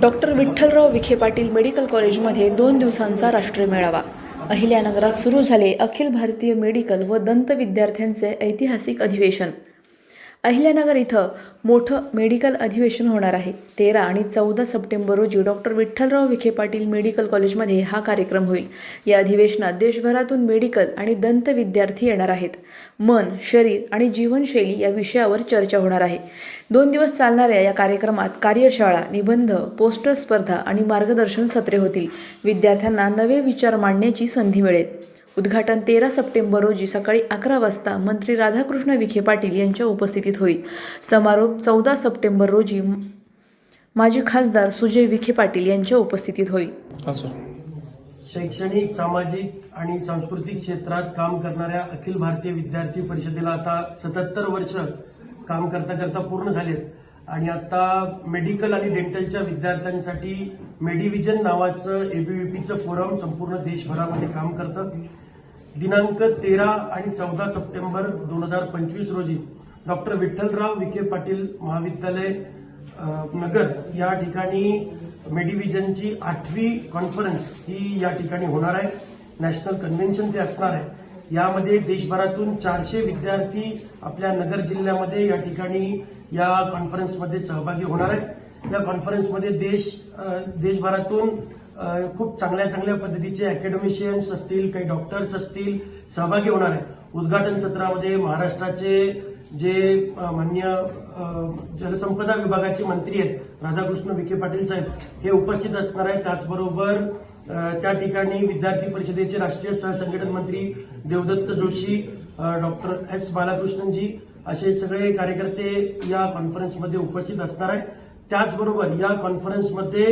Doctor Vitthalrao Vikhe Patil medical कॉलेजमध्ये दोन दिवसांचा राष्ट्रीय मेळावा. अहिल्यानगरात सुरू झाले अखिल भारतीय मेडिकल व दंत विद्यार्थ्यांचे ऐतिहासिक अधिवेशन. अहिल्यानगर इथं मोठं मेडिकल अधिवेशन होणार आहे. तेरा आणि चौदा सप्टेंबर रोजी डॉक्टर विठ्ठलराव विखे पाटील मेडिकल कॉलेजमध्ये हा कार्यक्रम होईल. या अधिवेशनात देशभरातून मेडिकल आणि दंत विद्यार्थी येणार आहेत. मन शरीर आणि जीवनशैली या विषयावर चर्चा होणार आहे. दोन दिवस चालणाऱ्या या कार्यक्रमात कार्यशाळा निबंध पोस्टर स्पर्धा आणि मार्गदर्शन सत्रे होतील. विद्यार्थ्यांना नवे विचार मांडण्याची संधी मिळेल. उद्घाटन तेरा सप्टेंबर रोजी सकाळी अकरा वाजता मंत्री राधाकृष्ण विखे पाटील यांच्या उपस्थितीत होईल. समारोप चौदा सप्टेंबर रोजी माजी खासदार सुजय विखे पाटील यांच्या उपस्थितीत होईल. असं. शैक्षणिक सामाजिक आणि सांस्कृतिक क्षेत्रात काम करणाऱ्या अखिल भारतीय विद्यार्थी परिषदेला आता सत्याहत्तर वर्ष काम करता करता पूर्ण झालेत आणि आता मेडिकल आणि डेंटलच्या विद्यार्थ्यांसाठी मेडिव्हिजन नावाचं एबीव्हीपीचं फोरम संपूर्ण देशभरामध्ये काम करतं. दिनांक तेरा आणि चौदा सप्टेंबर दोन हजार पंचवीस रोजी डॉक्टर विठ्ठलराव विखे पाटील महाविद्यालय नगर या ठिकाणी मेडिव्हिजनची आठवी कॉन्फरन्स ही या ठिकाणी होणार आहे. नॅशनल कन्व्हेन्शन ते असणार आहे. यामध्ये देशभरातून चारशे विद्यार्थी आपल्या नगर जिल्ह्यामध्ये या ठिकाणी या कॉन्फरन्समध्ये सहभागी होणार आहेत. या कॉन्फरन्समध्ये देश देशभरातून खूप चांगल्या चांगल्या पद्धतीचे अकॅडमिशियन्स असतील काही डॉक्टर्स असतील सहभागी होणार आहे उद्घाटन सत्रामध्ये महाराष्ट्राचे जे मान्य जलसंपदा विभागाचे मंत्री आहेत राधाकृष्ण विखे पाटील साहेब हे उपस्थित असणार आहेत. त्याचबरोबर त्या ठिकाणी विद्यार्थी परिषदेचे राष्ट्रीय सहसंघटन मंत्री देवदत्त जोशी डॉक्टर एस बालाकृष्णनजी असे सगळे कार्यकर्ते या कॉन्फरन्समध्ये उपस्थित असणार आहेत. त्याचबरोबर या कॉन्फरन्समध्ये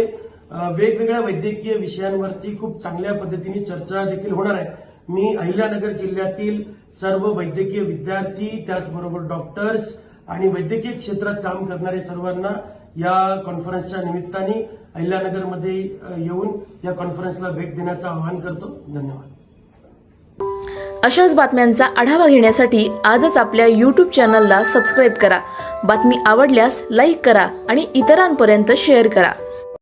वेगवेगळ्या वैद्यकीय विषयांवरती खूप चांगल्या पद्धतीने चर्चा देखील होणार आहे. मी अहिल्यानगर जिल्ह्यातील सर्व वैद्यकीय विद्यार्थी त्याचबरोबर डॉक्टर्स आणि वैद्यकीय क्षेत्रात काम करणारे सर्वांना या कॉन्फरन्सच्या निमित्ताने अहिल्यानगरमध्ये येऊन या कॉन्फरन्सला भेट देण्याचं आवाहन करतो. धन्यवाद. अशाच बातम्यांचा आढावा घेण्यासाठी आजच आपल्या यूट्यूब चॅनलला सबस्क्राईब करा. बातमी आवडल्यास लाईक करा आणि इतरांपर्यंत शेअर करा.